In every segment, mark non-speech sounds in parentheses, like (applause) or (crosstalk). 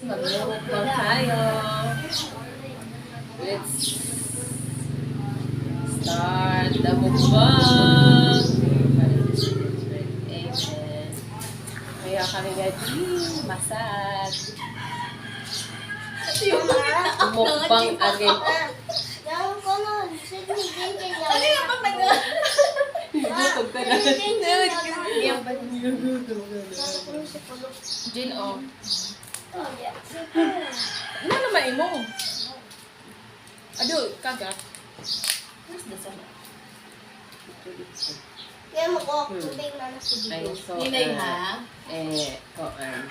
Mag-mukbang tayo. Let's start the mukbang. Amen. Kaya kami ngayon, masad. Mukbang again. Ano yung pag nag... Gutom ka na. Yung ba? Jin, oh. Oh. Ano naman imo? Ado, kaga. Where's the sun? Kaya mo ko, tubig na nasa dito. so, Ninay ah, ha? Eh, koan.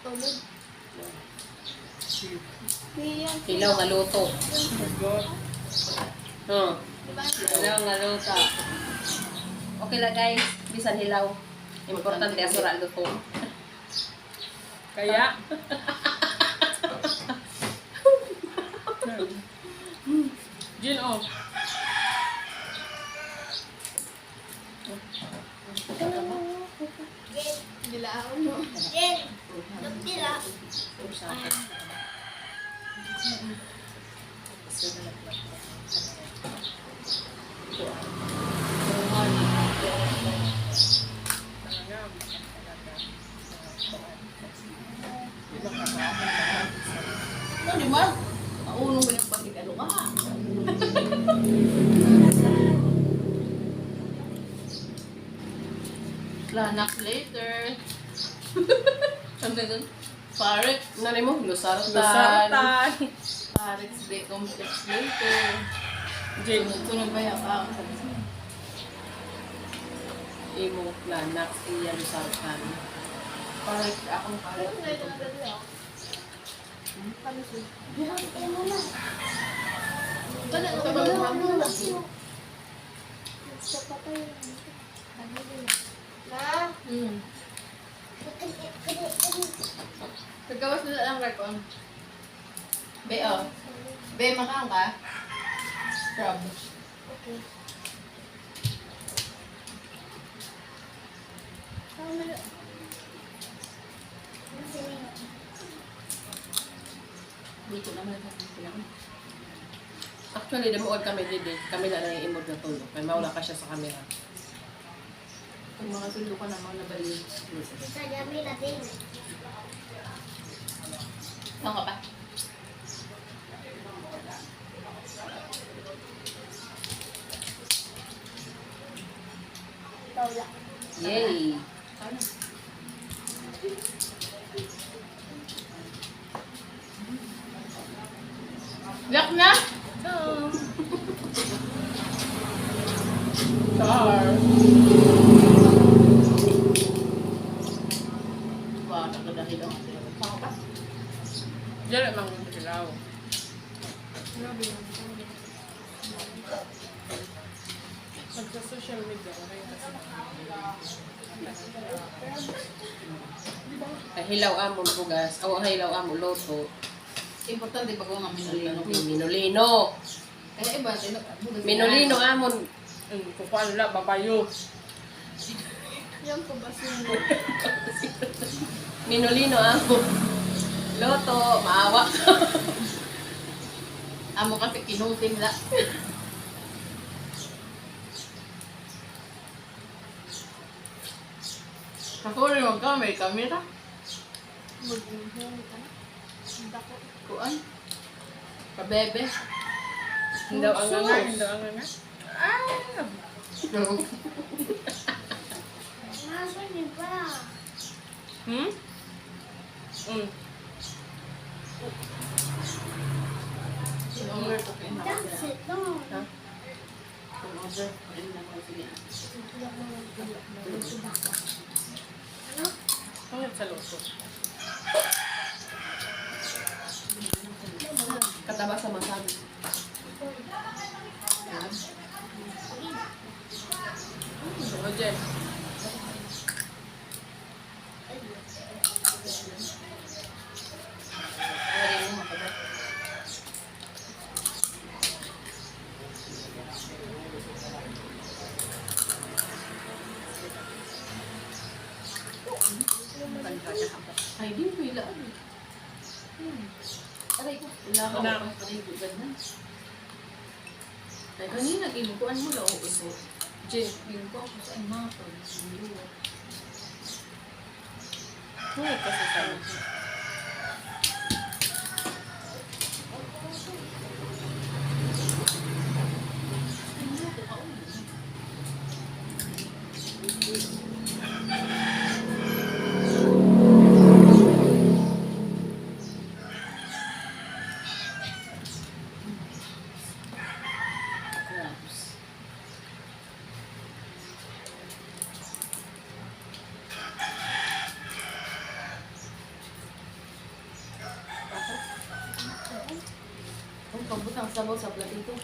Tubig. Yan. Hilaw nga luto. Oh. Hilaw nga luto. Okay lang guys, bisan hilaw. Importante asura luto. Kaya? Jin, oh. Jen, Dilaan mo. Jen, nagtira. Ano di ba? Maunong mo yung pagkikalo ka. (laughs) Lanak later. Ano doon? Parek. Nanay mo, lusartan. Lusartan. Parek be complex later. Tunog ba yung ah, imo lanak iya lusartan. Parek akong parek. Yan mo na. Kada ito ba ano na siyo? Sa patay. Na? Hmm. Pagkawas na lang rekon. Be, oh. Be, makang ka. Scrub. Okay. Tama na. Dito naman sa pinaka. Actually, damuod kami didi. Kami na lang imod na tulog. Kaya mawala ka siya sa camera. Kung mga sundo ka naman na bali. Isa dami natin. Saan ka pa? Yay! Ano? Yak na! Char! Wow, nakadahil ang atin. Saan ka pa? Diyan lang ang hilaw. Sa social media, okay kasi. Hilaw amon bugas. Awa hilaw amon loto. Importante pag mga minulino. Minolino. Kaya iba, tino. Minolino amon. Kukuan la, babayo. (laughs) Yan po ba sumo? (laughs) Minolino amon. Loto, maawa. (laughs) Amo kasi kinuting la. Kakuri mo ka, may kamera. Mag-inhale ka. Dako. Kuan. Kabebe. Hindaw ang nga, hindaw ang nga. Nasa ni ba? Hmm? Hmm. Order ko kayo That's it, no. Ha? Order. Ayun na ko sige. Ano? Pangit sa loto. Kataba sa masabi. O, Jen. Ayun mo makabay. Ano? Ay, di pila. ano. Hmm. Aray ko, wala ka Wala. ako. Aray ko, ganun. Ay, kanina, kinukuhan mo lang ako ito. Jen, kinukuha ko sa mga pag Uy, kasi sa Ang sabaw sa platito.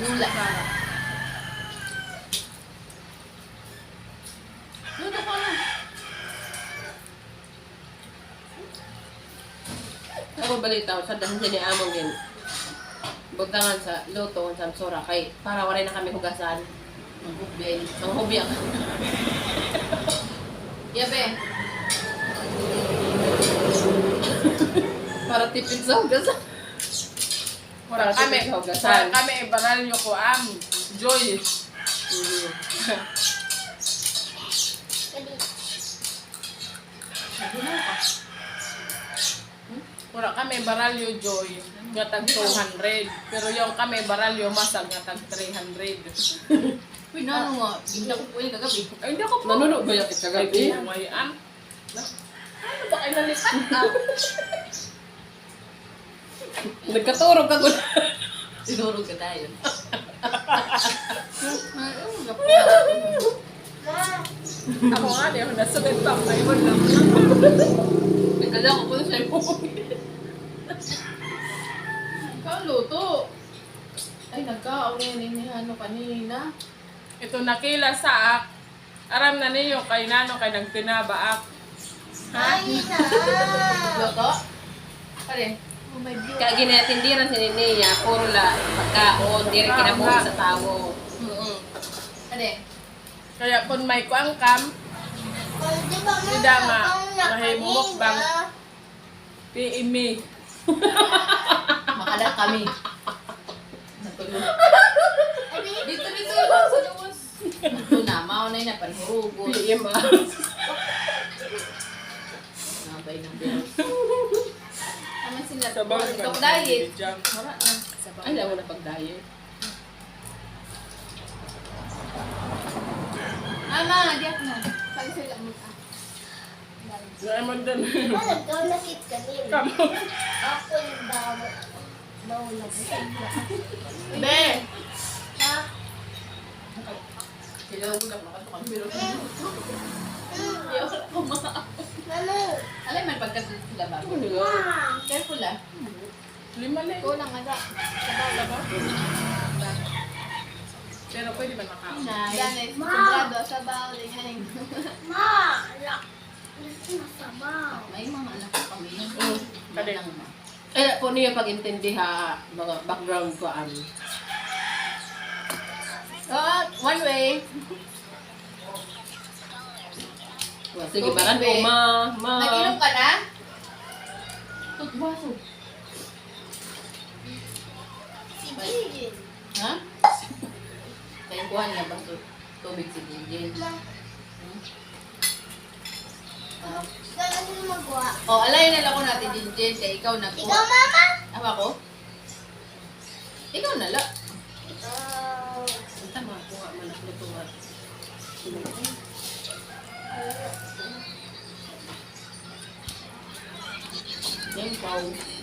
Lula ka na. Luto ka na. Ako balita sa dahil sa ni among din. Bugtangan sa luto sa sura kay para wala na kami hugasan. Ang hubel. Ang hobi ang (laughs) Yabe. Para tipid sa hugasan. Para kami, tipid sa hugasan. kami ibanal nyo ko am. Joy. Wala kami baralyo joy. Nga tag 200. Pero yung kami baralyo masag nga tag 300. Uy, nano nga. Hindi ako pwede kagabi. Ay, hindi ako po. Nanuno ba yung sa Ay, gabi? kumayan. Ano ba kayo nalipat? Ah, (laughs) Nagkaturog ka ko. Sinurog ka tayo. Ako nga, di ako nasulit pa. Ay, wala. Nagkala ko po sa cellphone. Ikaw, luto. Ay, nagka-awin ni ano kanina. Ito nakila sa ak. Aram na niyo kay nano kay nagtinabaak. Ha? Ay, (laughs) na. Luto? Pare. Oh my God. Kaya ginatindiran si Ninia, puro la pagkaon, di rin kinabuhi sa tao. Mm-mm. Ade. Kaya kung may kuang kam, di ba Si mo Dama, akong mahimumok bang? piimi. Makalat kami. Dito, dito, dito, sa luwas. Ito na, maunay na, panhurugot. PM ah. Nabay ng Diyos. Sabaw Ikaw diet. Jam. Wala na. Ay, mo na pag-diet. Mama, di ako na. pag sila mo ka. Naman din. Di ba nagkaunakit ka din? Kamu. Ako yung daw. Daw lang. Be! Ha? Sila ko lang makatukang biro. Hmm. Ayaw ko lang kumakas. Ano? Alam mo, pagkasin sila ba? Careful ah. Lima na Ikaw lang aga. Sabaw lang ba? Pero pwede ba nakaon? Nice. Janet, sabrado, sabaw, ganyan. Ma! Masabaw. May mga anak ko kami. Mm, kali. Lang ma. Eh, po niyo pag-intindi ha, mga background ko ano. Oh, one way. Well, sige, Okay, baran be. mo, ma, ma. Nag-inom ka na? Tutbaso. Si Gigin. Ha? Kaya kuha niya ba ito? Tubig si Gingin. Ma. Hmm? Ah. Ikaw na sila magawa. Oh, alayin na lang ko natin, Jinjin. Kaya ikaw na Ikaw, mama? Ako ako? Ikaw na lang. Uh, Tama, kuha man ako ito nga. Yan, pau.